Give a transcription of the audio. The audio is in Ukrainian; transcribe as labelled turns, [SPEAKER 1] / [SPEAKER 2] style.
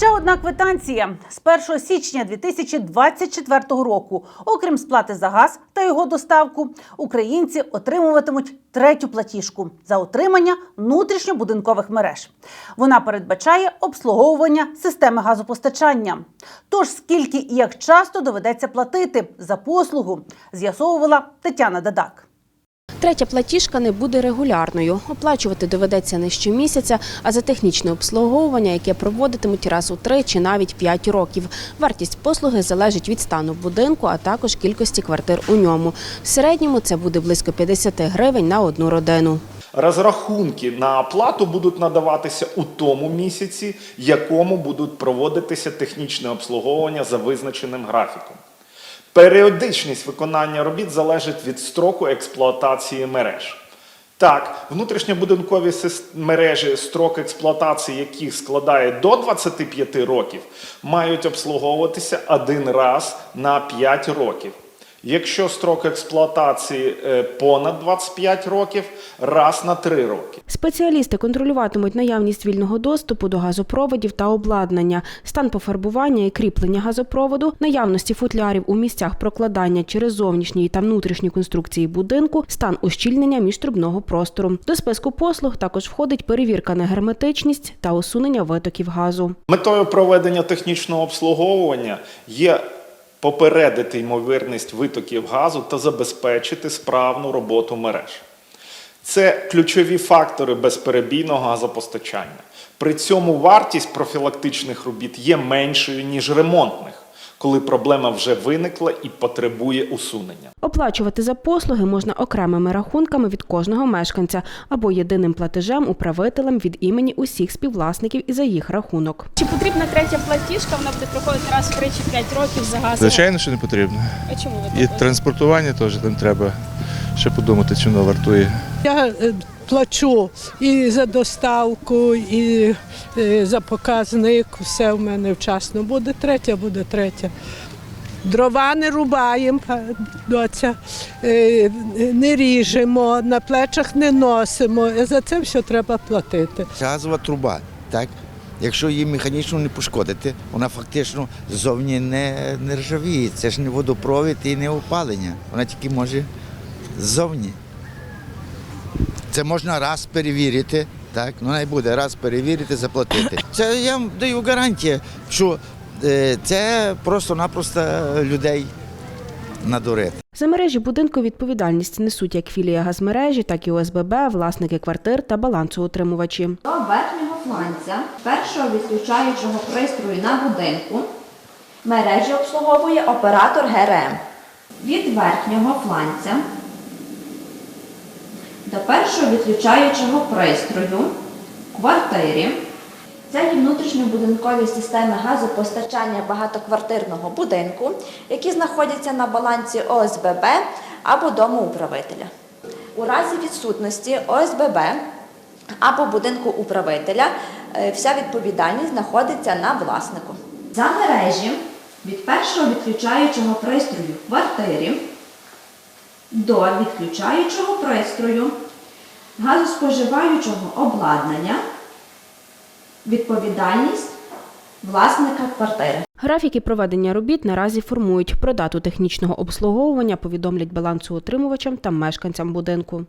[SPEAKER 1] Ще одна квитанція з 1 січня 2024 року. Окрім сплати за газ та його доставку, українці отримуватимуть третю платіжку за отримання внутрішньобудинкових мереж. Вона передбачає обслуговування системи газопостачання. Тож скільки і як часто доведеться платити за послугу, з'ясовувала Тетяна Дадак.
[SPEAKER 2] Третя платіжка не буде регулярною. Оплачувати доведеться не щомісяця, а за технічне обслуговування, яке проводитимуть раз у три чи навіть п'ять років. Вартість послуги залежить від стану будинку, а також кількості квартир у ньому. В середньому це буде близько 50 гривень на одну родину.
[SPEAKER 3] Розрахунки на оплату будуть надаватися у тому місяці, якому будуть проводитися технічне обслуговування за визначеним графіком. Періодичність виконання робіт залежить від строку експлуатації мереж. Так, внутрішньобудинкові мережі, строк експлуатації яких складає до 25 років, мають обслуговуватися один раз на 5 років. Якщо строк експлуатації е, понад 25 років, раз на 3 роки.
[SPEAKER 2] Спеціалісти контролюватимуть наявність вільного доступу до газопроводів та обладнання, стан пофарбування і кріплення газопроводу, наявності футлярів у місцях прокладання через зовнішні та внутрішні конструкції будинку, стан ущільнення міжтрубного простору. До списку послуг також входить перевірка на герметичність та усунення витоків газу.
[SPEAKER 3] Метою проведення технічного обслуговування є попередити ймовірність витоків газу та забезпечити справну роботу мереж. Це ключові фактори безперебійного газопостачання. При цьому вартість профілактичних робіт є меншою, ніж ремонтних, коли проблема вже виникла і потребує усунення.
[SPEAKER 2] Оплачувати за послуги можна окремими рахунками від кожного мешканця або єдиним платежем управителем від імені усіх співвласників і за їх рахунок.
[SPEAKER 4] Чи потрібна третя платіжка? Вона буде проходити раз в 3-5 років за газ.
[SPEAKER 5] Звичайно, що не потрібно.
[SPEAKER 4] А чому ви
[SPEAKER 5] І
[SPEAKER 4] так?
[SPEAKER 5] транспортування теж там треба ще подумати, чи воно вартує.
[SPEAKER 6] Я е, плачу і за доставку, і е, за показник. Все в мене вчасно. Буде третя, буде третя. Дрова не рубаємо, доця, е, не ріжемо, на плечах не носимо. За це все треба платити.
[SPEAKER 7] Газова труба, так? Якщо її механічно не пошкодити, вона фактично ззовні не, не ржавіє. Це ж не водопровід і не опалення. Вона тільки може ззовні. Це можна раз перевірити, так? Ну не буде раз перевірити, заплатити. Це я вам даю гарантію, що е, це просто-напросто людей надурити.
[SPEAKER 2] За мережі будинку відповідальність несуть як філія газмережі, так і ОСББ, власники квартир та балансоутримувачі.
[SPEAKER 8] До верхнього фланця першого відключаючого пристрою на будинку мережі обслуговує оператор ГРМ. Від верхнього фланця до першого відключаючого пристрою в квартирі це є внутрішньобудинкові системи газопостачання багатоквартирного будинку, які знаходяться на балансі ОСББ або домоуправителя. У разі відсутності ОСББ або будинку управителя е, вся відповідальність знаходиться на власнику. За мережі від першого відключаючого пристрою квартирі до відключаючого пристрою газоспоживаючого обладнання відповідальність власника квартири.
[SPEAKER 2] Графіки проведення робіт наразі формують. Про дату технічного обслуговування повідомлять балансоутримувачам та мешканцям будинку.